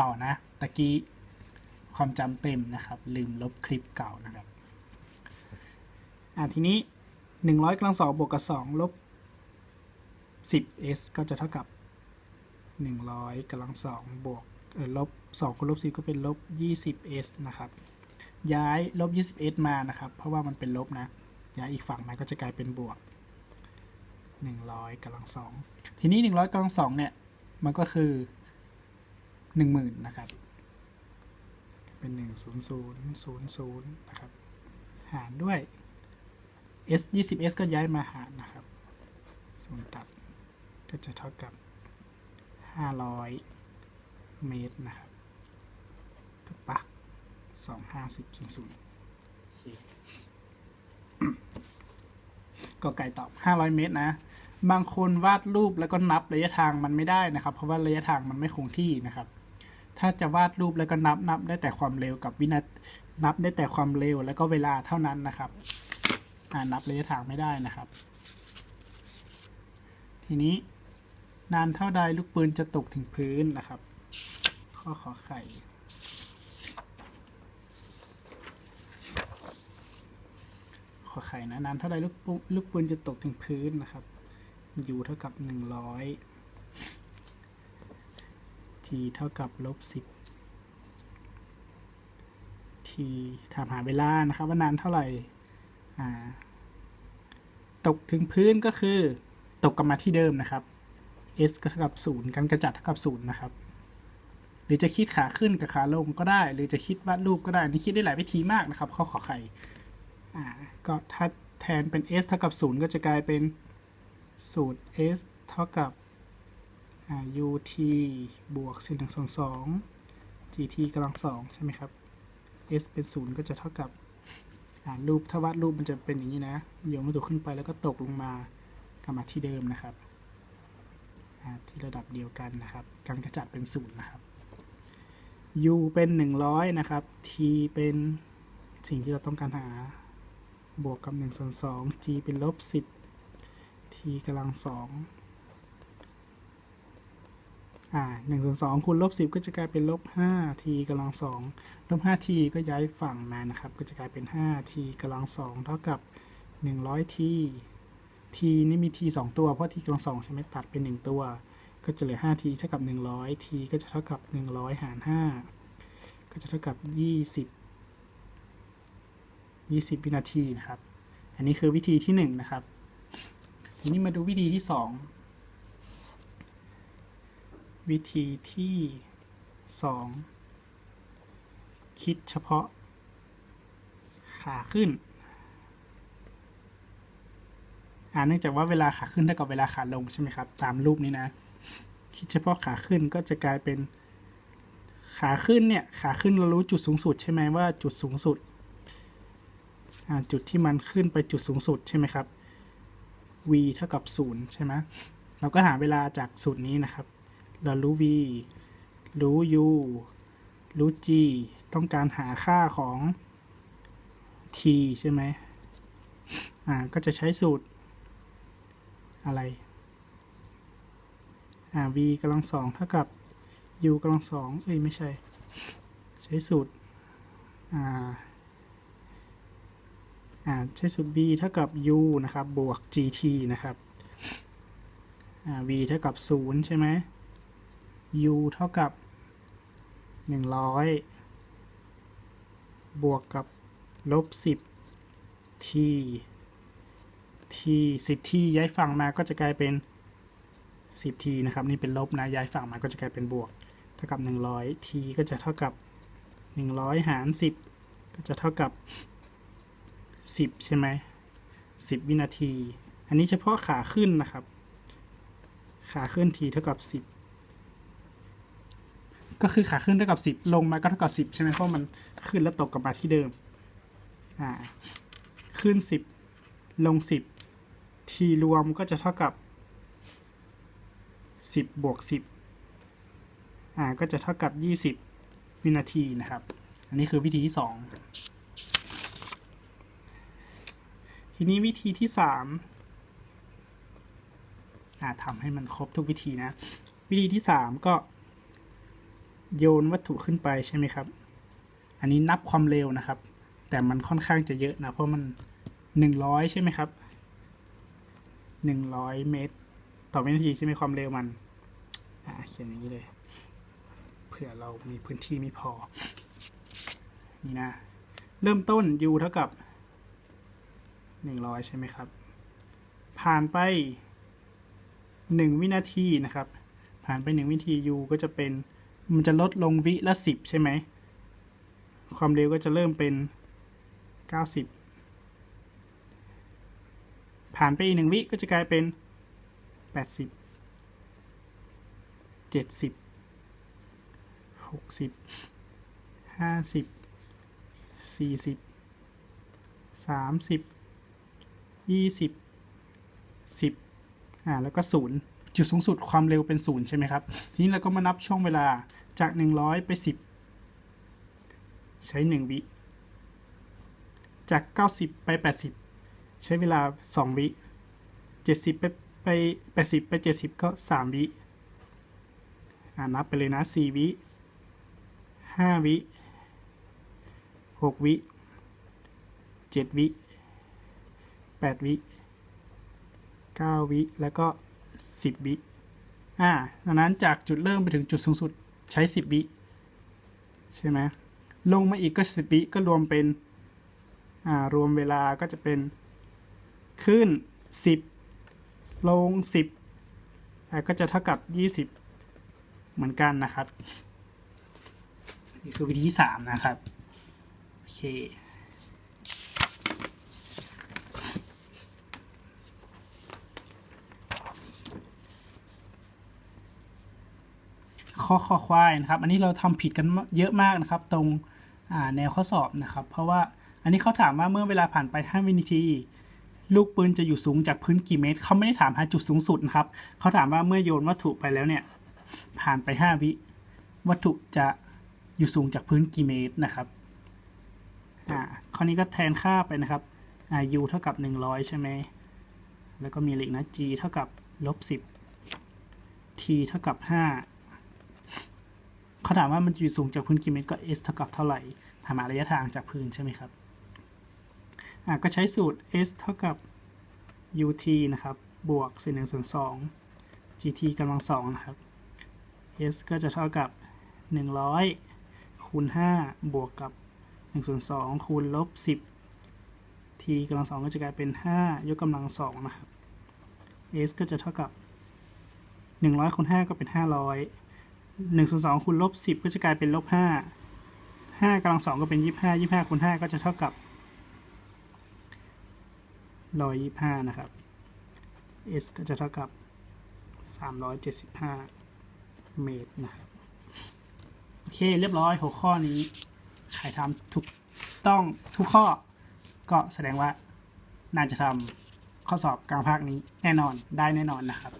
ต่อนะตะกี้ความจำเต็มนะครับ ลืมลบคลิปเก่านะครับอ่าทีนี้ 100กำลังสองบวกกับ2ลบ 10s ก็จะเท่ากับ 100กำลังสองบวกเออลบ2คูณลบ10 ก็เป็นลบ 20s นะครับ ย้ายลบ 20s มานะครับ เพราะว่ามันเป็นลบนะ ย้ายอีกฝั่งมาก็จะกลายเป็นบวก 100กำลังสองทีนี้ 100กำลังสองเนี่ย มันก็คือ 10,000นะครับ เป็น1 0 0 0 0นะครับ หารด้วย s 20 s ก็ย้ายมาหารนะครับส่วนตัดก็จะเท่ากับ500เมตรนะครับถูกปะ2 50 0 0โอเคก็ไก่ตอบ500เมตรนะ บางคนวาดรูปแล้วก็นับระยะทางมันไม่ได้นะครับ เพราะว่าระยะทางมันไม่คงที่นะครับ ถ้าจะวาดรูปแล้วก็นับนับได้แต่ความเร็วกับวินาทีนับได้แต่ความเร็วแล้วก็เวลาเท่านั้นนะครับอ่านับระยะทางไม่ได้นะครับ ทีนี้นานเท่าใดลูกปืนจะตกถึงพื้นนะครับ ข้อขอไข่ขอไข่นะนานเท่าใดลูกปุลูกปืนจะตกถึงพื้นนะครับ u เท่ากับหนึ่งร้อย t เท่ากับลบสิบ t ถามหาเวลานะครับว่านานเท่าไหร่ตกถึงพื้นก็คือตกกลับมาที่เดิมนะครับ s ก็เท่ากับศูนย์การกระจัดเท่ากับศูนย์นะครับ หรือจะคิดขาขึ้นกับขาลงก็ได้ หรือจะคิดวาดรูปก็ได้ นี่คิดได้หลายวิธีมากนะครับข้อขอไข่อ่าก็ถ้าแทนเป็น s เท่ากับศูนย์ก็จะกลายเป็นสูตร s เท่ากับ ut บวก4 1 2 2 gt กำลังสองใช่ไหมครับ s เป็นศูนย์ก็จะเท่ากับอ่ารูปถ้าวาดรูปมันจะเป็นอย่างนี้นะโยงวัตถุขึ้นไปแล้วก็ตกลงมากลับมาที่เดิมนะครับอ่าที่ระดับเดียวกันนะครับ การกระจัดเป็นศูนย์นะครับ u เป็น 100 นะครับ t เป็นสิ่งที่เราต้องการหาบวกกับ1ส่วน2 g เป็นลบ 10 t กำลังส องอ่า1ส่วน2คูณลบ10ก็จะกลายเป็นลบ5 t กำลังสองลบ5 t ก็ย้ายฝั่งมานะครับ ก็จะกลายเป็น5 t กำลังสองเท่ากับ100 t t นี่มี t 2ตัวเพราะ t กำลังสองใช่ไหมตัดเป็น1ตัว ก็จะเหลือ 5t เท่ากับ100 t ก็จะเท่ากับ100หาร5ก็จะเท่ากับ20 20วินาทีนะครับ อันนี้คือวิธีที่1นะครับ ทีนี้มาดูวิธีที่2 วิธีที่ 2 คิดเฉพาะ ขาขึ้น อ่าเนื่องจากว่าเวลาขาขึ้นเท่ากับเวลาขาลงใช่ไหมครับ ตามรูปนี้นะ คิดเฉพาะขาขึ้นก็จะกลายเป็น ขาขึ้นเนี่ย ขาขึ้นเรารู้จุดสูงสุดใช่ไหมว่าจุดสูงสุดอ่าจุดที่มันขึ้นไปจุดสูงสุดใช่ไหมครับ v เท่ากับ 0 ใช่ไหมเราก็หาเวลาจากสูตรนี้นะครับ เรารู้ v รู้ u รู้ g ต้องการหาค่าของ t ใช่ไหมอ่า ก็จะใช้สูตร อะไร อ่า v กำลังสองเท่ากับ u กำลังสองเอ้ย ไม่ใช่ ใช้สูตร อ่า อ่า ใช้สูตร v เท่ากับ u นะครับ บวก gt นะครับ อ่า v เท่ากับ 0 ใช่ไหม u เท่ากับ 100 บวกกับลบ 10 t t 10 t ย้ายฝั่งมาก็จะกลายเป็น 10 t นะครับ นี่เป็นลบนะ ย้ายฝั่งมาก็จะกลายเป็นบวก เท่ากับ 100 t ก็จะเท่ากับ 100 หาร 10 ก็จะเท่ากับ 10 ใช่ไหม 10 วินาที อันนี้เฉพาะขาขึ้นนะครับ ขาขึ้น t เท่ากับ 10 ก็คือขาขึ้นเท่ากับ 10 ลงมาก็เท่ากับ 10 ใช่ไหมเพราะมันขึ้นแล้วตกกลับมาที่เดิมอ่าขึ้น 10 ลง 10 t รวมก็จะเท่ากับ 10 บวก 10อ่าก็จะเท่ากับ 20 วินาทีนะครับ อันนี้คือวิธีที่ 2 ทีนี้วิธีที่ 3อ่าทำให้มันครบทุกวิธีนะ วิธีที่ 3 ก็ โยนวัตถุขึ้นไปใช่ไหมครับ อันนี้นับความเร็วนะครับ แต่มันค่อนข้างจะเยอะนะ เพราะมันหนึ่งร้อยใช่ไหมครับหนึ่งร้อยเมตร ต่อวินาทีใช่ไหมความเร็วมัน อ่าเขียนอย่างนี้เลย เผื่อเรามีพื้นที่ไม่พอ นี่นะ เริ่มต้น u เท่ากับหนึ่งร้อยใช่ไหมครับ ผ่านไปหนึ่งวินาทีนะครับ ผ่านไปหนึ่งวินาที u ก็จะเป็น มันจะลดลงวิละสิบใช่ไหม ความเร็วก็จะเริ่มเป็นเก้าสิบผ่านไปอีกหนึ่งวิก็จะกลายเป็นแปดสิบเจ็ดสิบหกสิบห้าสิบสี่สิบสามสิบยี่สิบสิบอ่า แล้วก็ศูนย์ จุดสูงสุดความเร็วเป็นศูนย์ใช่ไหมครับ ทีนี้เราก็มานับช่วงเวลาจาก 100 ไป 10 ใช้ 1 วิ จาก 90 ไป 80 ใช้เวลา 2 วิ 70 ไปไป 80 ไป 70 ก็ 3 วิอ่านับไปเลยนะ 4 วิ 5 วิ 6 วิ 7 วิ 8 วิ 9 วิ แล้วก็ 10วิอ่าดังนั้นจากจุดเริ่มไปถึงจุดสูงสุดใช้ 10วิใช่ไหมลงมาอีกก็ 10วิก็รวมเป็นอ่ารวมเวลาก็จะเป็นขึ้น 10 ลง 10อ่าก็จะเท่ากับ 20 เหมือนกันนะครับ นี่คือวิธีที่3นะครับ โอเค ข้อข้อควายนะครับ อันนี้เราทำผิดกันเยอะมากนะครับ ตรงแนวข้อสอบนะครับ เพราะว่าอันนี้เขาถามว่าเมื่อเวลาผ่านไป5วินาที ลูกปืนจะอยู่สูงจากพื้นกี่เมตรเขาไม่ได้ถามหาจุดสูงสุดนะครับเขาถามว่าเมื่อโยนวัตถุไปแล้วเนี่ยผ่านไป 5 วิวัตถุจะอยู่สูงจากพื้นกี่เมตรนะครับอ่าข้อนี้ก็แทนค่าไปนะครับอ่า u เท่ากับ 100 ใช่ไหมแล้วก็มีเลขนะ g เท่ากับลบ10 t เท่ากับ 5 เขาถามว่ามันอยู่สูงจากพื้นกี่เมตรก็ s เท่ากับเท่าไหร่ถามหาระยะทางจากพื้นใช่ไหมครับอ่าก็ใช้สูตร s เท่ากับ ut นะครับ บวกเศษหนึ่งส่วนสอง gt กำลังสองนะครับ s ก็จะเท่ากับ 100 คูณ 5 บวกกับ1ส่วน2คูณลบ 10 t กำลังสองก็จะกลายเป็น 5 ยกกำลังสองนะครับ s ก็จะเท่ากับ 100คูณ5ก็เป็น 500 1ส่วน2คูณลบ10ก็จะกลายเป็นลบ5 5กำลังสองก็เป็น25 25คูณ5ก็จะเท่ากับ125นะครับ s ก็จะเท่ากับ375เมตรนะครับ โอเคเรียบร้อยหัวข้อนี้ใครทำถูกต้องทุกข้อ ก็แสดงว่าน่าจะทำข้อสอบกลางภาคนี้แน่นอนได้แน่นอนนะครับ